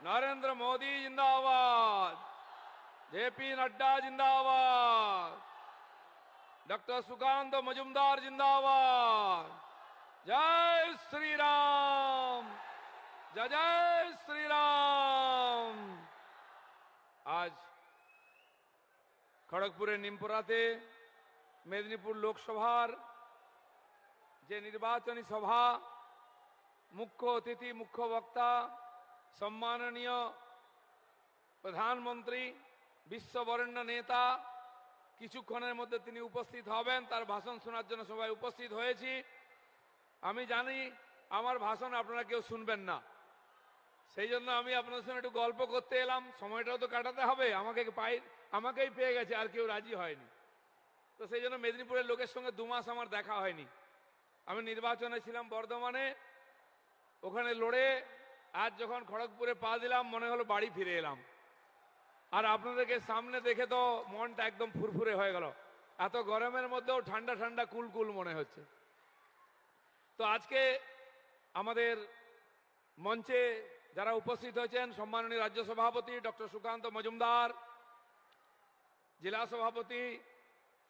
नरेंद्र मोदी जिंदाबाद, जेपी नड्डा जिंदाबाद, डॉक्टर सुकांत मजुमदार जिंदाबाद। जय श्री राम जय जय श्री राम आज खड़गपुरे निमपुराते मेदिनीपूर लोकसभार जे निर्वाचन सभा, मुख्य अतिथि, मुख्य वक्ता সম্মাননীয় প্রধানমন্ত্রী বিশ্ববরেণ্য নেতা কিছুক্ষণের মধ্যে তিনি উপস্থিত হবেন, তার ভাষণ শোনার জন্য সবাই উপস্থিত হয়েছি। আমি জানি আমার ভাষণ আপনারা কেউ শুনবেন না। সেই জন্য আমি আপনাদের সঙ্গে একটু গল্প করতে এলাম, সময়টাও তো কাটাতে হবে, আমাকে পাই, আমাকেই পেয়ে গেছে, আর কেউ রাজি হয়নি। তো সেই জন্য মেদিনীপুরের লোকের সঙ্গে দু মাস আমার দেখা হয়নি। আমি নির্বাচনে ছিলাম বর্ধমানে, ওখানে লড়ে আজ যখন খড়গপুরে পা দিলাম, মনে হলো বাড়ি ফিরে এলাম। আর আপনাদেরকে সামনে দেখে তো মনটা একদম ফুরফুরে হয়ে গেল। এত গরমের মধ্যেও ঠান্ডা ঠান্ডা কুল কুল মনে হচ্ছে। তো আজকে আমাদের মঞ্চে যারা উপস্থিত হয়েছেন, সম্মাননীয় রাজ্য সভাপতি ডক্টর সুকান্ত মজুমদার, জেলা সভাপতি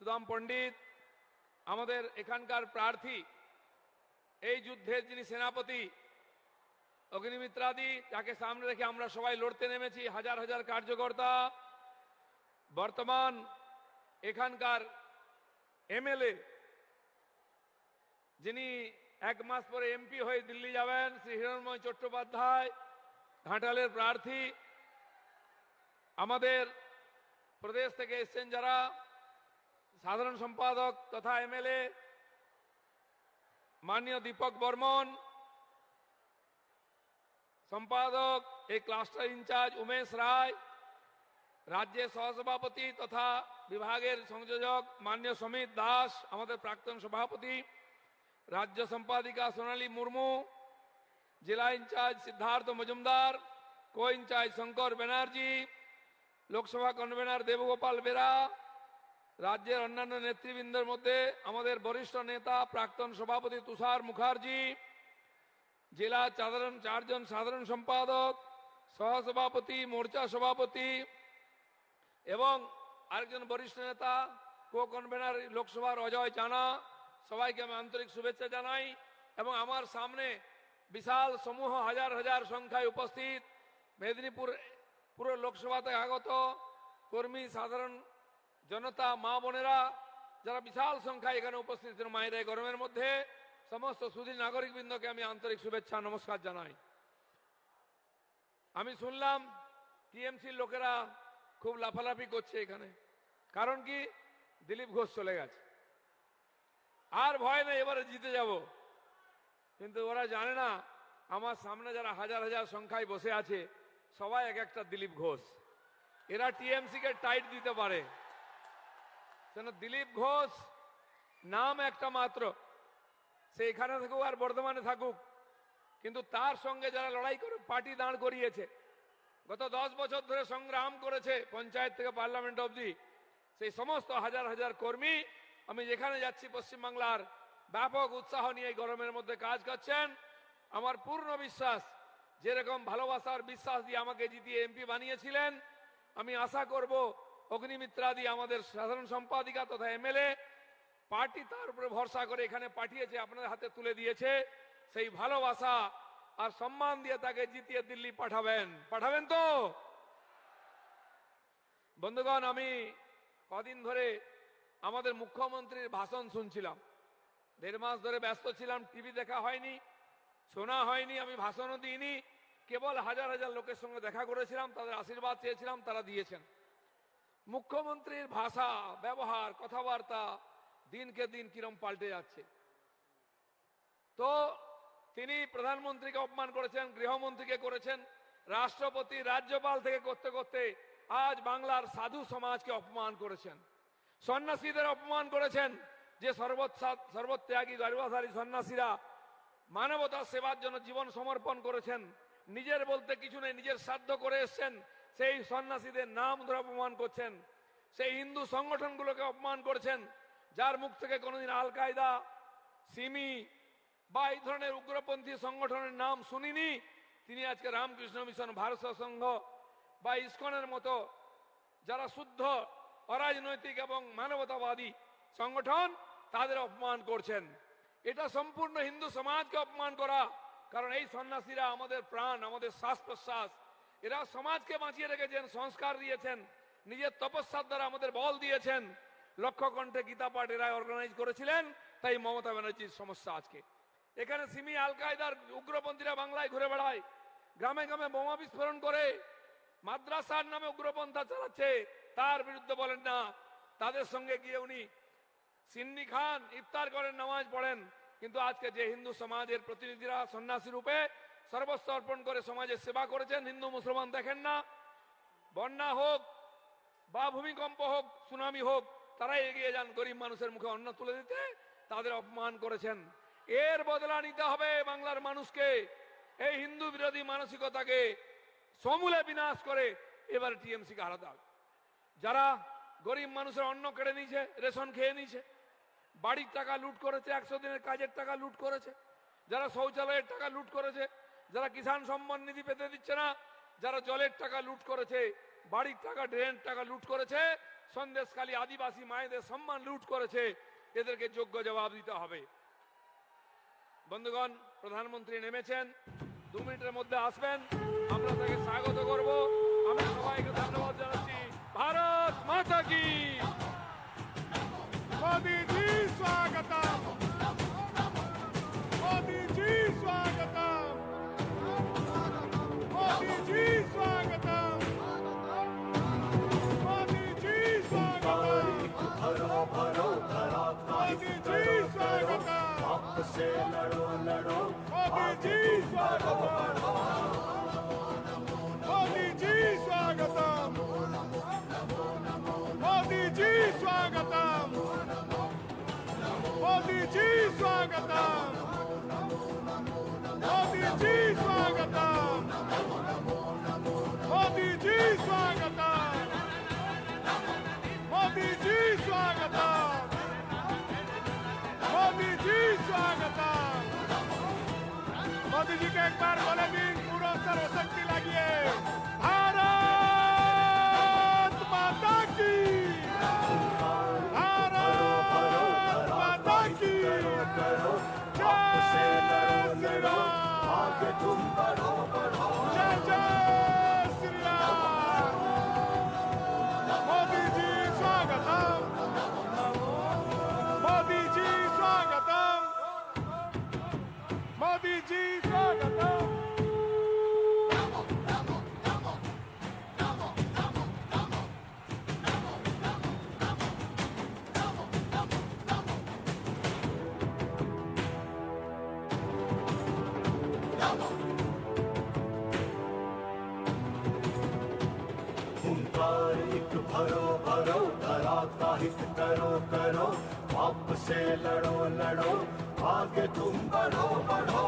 সুদাম পণ্ডিত, আমাদের এখানকার প্রার্থী, এই যুদ্ধের যিনি সেনাপতি অগ্নিমিত্রাদি, যাকে সামনে রেখে আমরা সবাই লড়তে নেমেছি, হাজার হাজার কার্যকর্তা। বর্তমান এখানকার এমএলএ, যিনি এক মাস পরে এমপি হয়ে দিল্লি যাবেন, শ্রী হিরণময় চট্টোপাধ্যায়, ঘাটালের প্রার্থী। আমাদের প্রদেশ থেকে এসছেন যারা সাধারণ সম্পাদক তথা এমএলএ, মাননীয় দীপক বর্মন সম্পাদক, এই ক্লাস্টার ইনচার্জ উমেশ রায়, রাজ্যের সহসভাপতি তথা বিভাগের সংযোজক মাননীয় সমিত দাস, আমাদের প্রাক্তন সভাপতি, রাজ্য সম্পাদিকা সোনালী মুর্মু, জেলা incharge Siddhartha Majumdar co incharge Shankar Banerjee, Lok Sabha convener Debgopal Bera, রাজ্যের অন্যান্য নেতৃবৃন্দের মধ্যে আমাদের বরিষ্ঠ নেতা, প্রাক্তন সভাপতি তুষার মুখার্জি জেলা সাধারণ, চারজন সাধারণ সম্পাদক, সহসভাপতি, মোর্চা সভাপতি এবং আরেকজন বরিষ্ঠ নেতা কো কনভেনার লোকসভার অজয় জানা সবাইকে আমি আন্তরিক শুভেচ্ছা জানাই এবং আমার সামনে বিশাল সমূহ, হাজার হাজার সংখ্যায় উপস্থিত মেদিনীপুর পুরো লোকসভাতে আগত কর্মী, সাধারণ জনতা, মা বোনেরা, যারা বিশাল সংখ্যায় এখানে উপস্থিত মায়েরাই গরমের মধ্যে। সমস্ত সুধী নাগরিকবৃন্দকে আমি আন্তরিক শুভেচ্ছা, নমস্কার জানাই। আমি শুনলাম টিএমসির লোকেরা খুব লাফালাফি করছে এখানে। কারণ কি? দিলীপ ঘোষ চলে গেছে। আর ভয় নেই, এবারে জিতে যাব। কিন্তু ওরা জানে না, আমার সামনে যারা হাজার হাজার সংখ্যায় বসে আছে, সবাই এক একটা দিলীপ ঘোষ। এরা টিএমসি কে টাইট দিতে পারে। কেন? দিলীপ ঘোষ নাম একটা মাত্র। সে এখানে থাকুক আর বর্ধমানে থাকুক। কিন্তু তার সঙ্গে যারা লড়াই করে, পার্টি দাঁড় করিয়েছে, গত দশ বছর ধরে সংগ্রাম করেছে পঞ্চায়েত থেকে পার্লামেন্ট অবধি, সেই সমস্ত হাজার হাজার কর্মী, আমি যেখানে যাচ্ছি পশ্চিমবাংলার ব্যাপক উৎসাহ নিয়ে গরমের মধ্যে কাজ করছেন। আমার পূর্ণ বিশ্বাস, যেরকম ভালোবাসার বিশ্বাস দিয়ে আমাকে জিতিয়ে এমপি বানিয়েছিলেন, আমি আশা করব অগ্নিমিত্রাদি আমাদের সাধারণ সম্পাদিকা তথা এমএলএ পার্টি তার উপরে ভরসা করে এখানে পাঠিয়েছে, আপনাদের হাতে তুলে দিয়েছে। সেই ভালোবাসা আর সম্মান দিয়ে তাকে জিতিয়ে দিল্লি পাঠাবেন। পাঠাবেন তো? বন্ধুগণ, আমি কদিন ধরে আমাদের মুখ্যমন্ত্রীর ভাষণ শুনছিলাম। দেড় মাস ধরে ব্যস্ত ছিলাম, টিভি দেখা হয়নি, শোনা হয়নি, আমি ভাষণও দিইনি। কেবল হাজার হাজার লোকের সঙ্গে দেখা করেছিলাম, তাদের আশীর্বাদ চেয়েছিলাম, তারা দিয়েছেন। মুখ্যমন্ত্রীর ভাষা, ব্যবহার, কথাবার্তা দিনকে দিন কিরম পাল্টে যাচ্ছে। তো তিনি প্রধানমন্ত্রীকে অপমান করেছেন, গৃহমন্ত্রীকে করেছেন, রাষ্ট্রপতি, রাজ্যপাল থেকে করতে করতে আজ বাংলার সাধু সমাজকে অপমান করেছেন। সন্ন্যাসীদের অপমান করেছেন যে সর্বত সর্বত্যাগী গর্ভধারী সন্ন্যাসীরা মানবতার সেবার জন্য জীবন সমর্পণ করেছেন, নিজের বলতে কিছু নেই, নিজের সাধ্য করে এসছেন, সেই সন্ন্যাসীদের নাম ধরে অপমান করছেন, সেই হিন্দু সংগঠনগুলোকে অপমান করেছেন যার মুখ থেকে কোনোদিন আল কায়দা সিমি বা এই ধরনের উগ্রপন্থী সংগঠনের নাম শুনিনি, তিনি আজকে রামকৃষ্ণ মিশন, ভারত সংঘ বা ইস্কনের মতো যারা শুদ্ধ, অরাজনৈতিক এবং মানবতাবাদী সংগঠন, তাদের অপমান করছেন। এটা সম্পূর্ণ হিন্দু সমাজকে অপমান করা, কারণ এই সন্ন্যাসীরা আমাদের প্রাণ, আমাদের শ্বাস প্রশ্বাস এরা সমাজকে বাঁচিয়ে রেখেছেন, সংস্কার দিয়েছেন, নিজের তপস্যার দ্বারা আমাদের বল দিয়েছেন। লক্ষ্য কণ্ঠে গীতা পাঠ এরা অর্গানাইজ করেছিলেন, তাই মমতা ব্যানার্জির সমস্যা আজকে। এখানে সিমি আল কায়দার উগ্রপন্থীরা বাংলায় ঘুরে বেড়ায়। গ্রামে গ্রামে বোমা বিস্ফোরণ করে, মাদ্রাসার নামে উগ্রপন্থা চালাচ্ছে। তার বিরুদ্ধে বলেন না, তাদের সঙ্গে গিয়ে উনি সিন্নি খান ইফতার করেন, নামাজ পড়েন। কিন্তু আজকে যে হিন্দু সমাজের প্রতিনিধিরা সন্ন্যাসী রূপে সর্বস্ব অর্পণ করে সমাজের সেবা করেছেন, হিন্দু মুসলমান দেখেন না। বন্যা হোক, বা ভূমিকম্প হোক, সুনামি হোক তারাই এগিয়ে যান গরিব মানুষের মুখে অন্ন তুলে দিতে, তাদের অপমান করেছেন। এর বদলা নিতে হবে বাংলার মানুষকে। এই হিন্দু বিরোধী মানসিকতাকে সমূলে বিনাশ করে এবার টিএমসি কে হারাতে হবে। যারা গরিব মানুষের অন্ন কেড়ে নিয়েছে, রেশন খেয়ে নিয়েছে, বাড়ির টাকা লুট করেছে, একশো দিনের কাজের টাকা লুট করেছে, যারা শৌচালয়ের টাকা লুট করেছে, যারা কিষাণ সম্মান নিধি পেতে দিচ্ছে না, যারা জলের টাকা লুট করেছে, বাড়ির টাকা ড্রেন টাকা লুট করেছে সন্দেশকালী আদিবাসী মায়েদের সম্মান লুট করেছে, এদেরকে যোগ্য জবাব দিতে হবে। বন্ধুগণ, প্রধানমন্ত্রী নেমেছেন, দু মিনিটের মধ্যে আসবেন। আমরা তাকে স্বাগত করব। আমরা সবাইকে ধন্যবাদ জানাচ্ছি। ভারত মাতা কি। স্বাগত স্বাগতম। से लड़ो लड़ो मोदी जी स्वागतम मोदी जी स्वागतम मोदी जी स्वागतम मोदी जी स्वागतम मोदी जी स्वागतम मोदी जी स्वागतम एक भरो भरो धरा का हित करो करो पाप से लड़ो लड़ो आगे तुम बढ़ो बढ़ो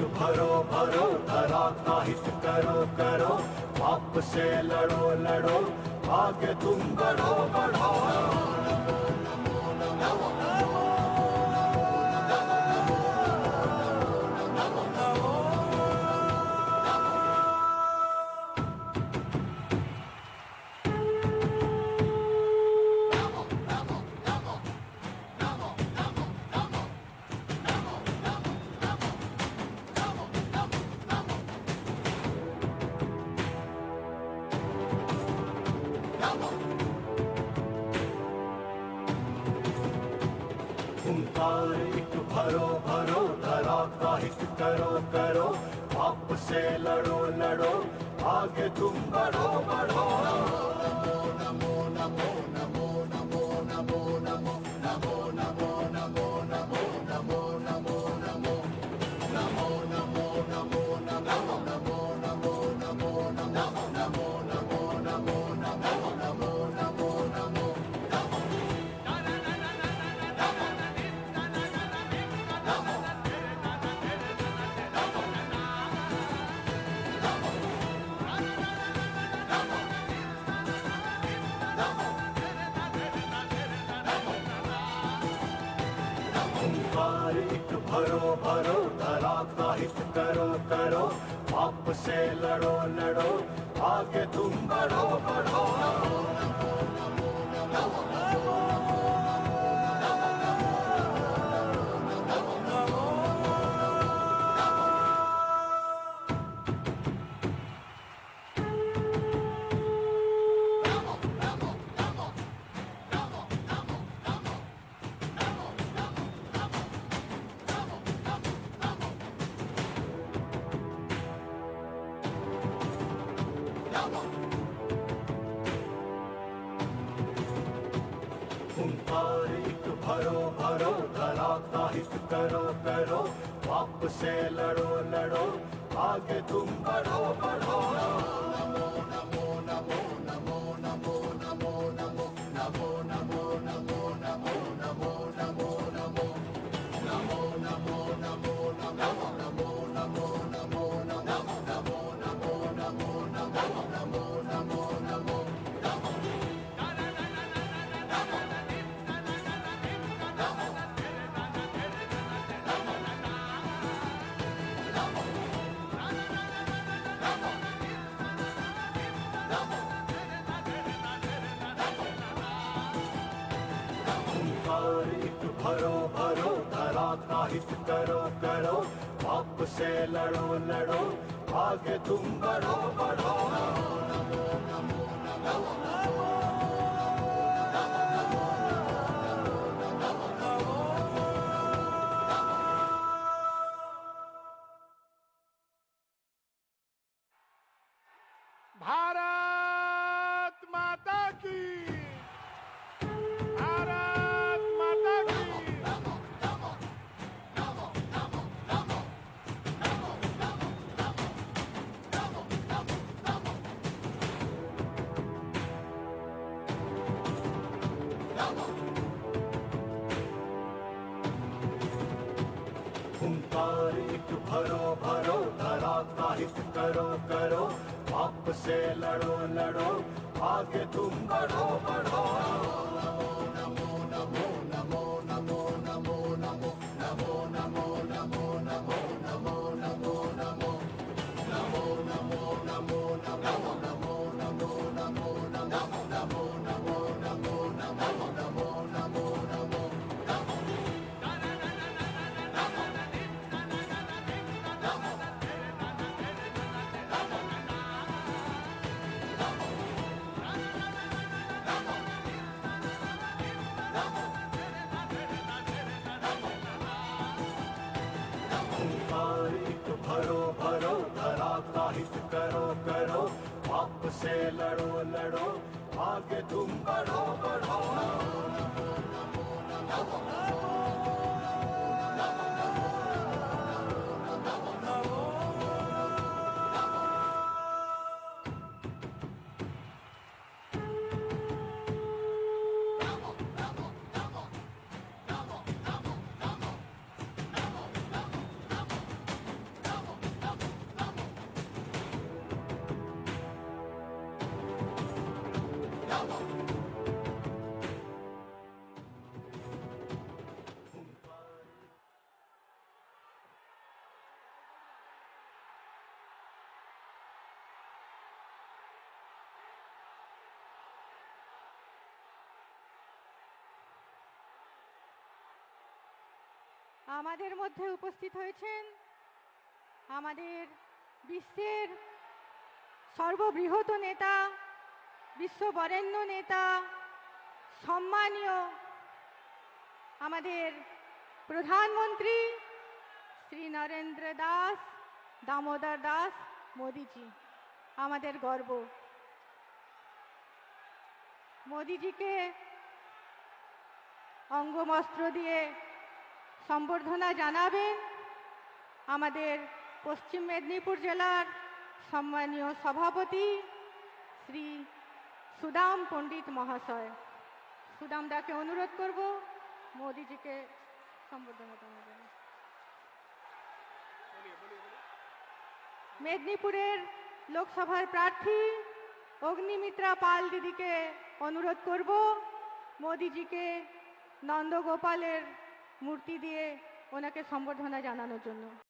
हुंकार एक भरो भरो धरा का हित करो करो पाप से लड़ो लड़ो आगे तुम बढ़ो बढ़ो हुंकार एक भरो भरो धरा का हित करो करो पाप से लड़ो लड़ो, आगे तुम बढ़ो बढ़ो। भरो भरो धरा का हित करो करो। पाप से लड़ो लड़ो, आगे तुम बढ़ो बढ़ो। हुंकार एक भरो भरो धरा का हित करो करो पाप से लड़ो लड़ो आगे तुम बढ़ो बढ़ो हुंकार हित करो करो पाप से लड़ो लड़ो आगे तुम बढ़ो बढ़ो भारत एक भरो भरो धरा का हित करो करो पाप से लड़ो लड़ो, आगे तुम बढ़ो बढ़ो। धरा का हित करो करो पाप से लड़ो लड़ो आगे तुम बढ़ो बढ़ो আমাদের মধ্যে উপস্থিত হয়েছেন আমাদের বিশ্বের সর্ববৃহৎ নেতা বিশ্ব বরেণ্য নেতা, সম্মানীয় আমাদের প্রধানমন্ত্রী শ্রী নরেন্দ্র দাস, দামোদর দাস মোদিজি, আমাদের গর্ব। মোদিজিকে অঙ্গমস্ত্র দিয়ে সম্বর্ধনা জানাবেন আমাদের পশ্চিম মেদিনীপুর জেলার সম্মানীয় সভাপতি শ্রী সুদাম পণ্ডিত মহাশয়। সুদামদাকে অনুরোধ করব, মোদিজিকে সম্বর্ধনা জানাবেন। মেদিনীপুরের লোকসভার প্রার্থী অগ্নিমিত্রা পাল দিদিকে অনুরোধ করব, মোদিজিকে নন্দগোপালের মূর্তি দিয়ে ওনাকে সম্বর্ধনা জানানোর জন্য।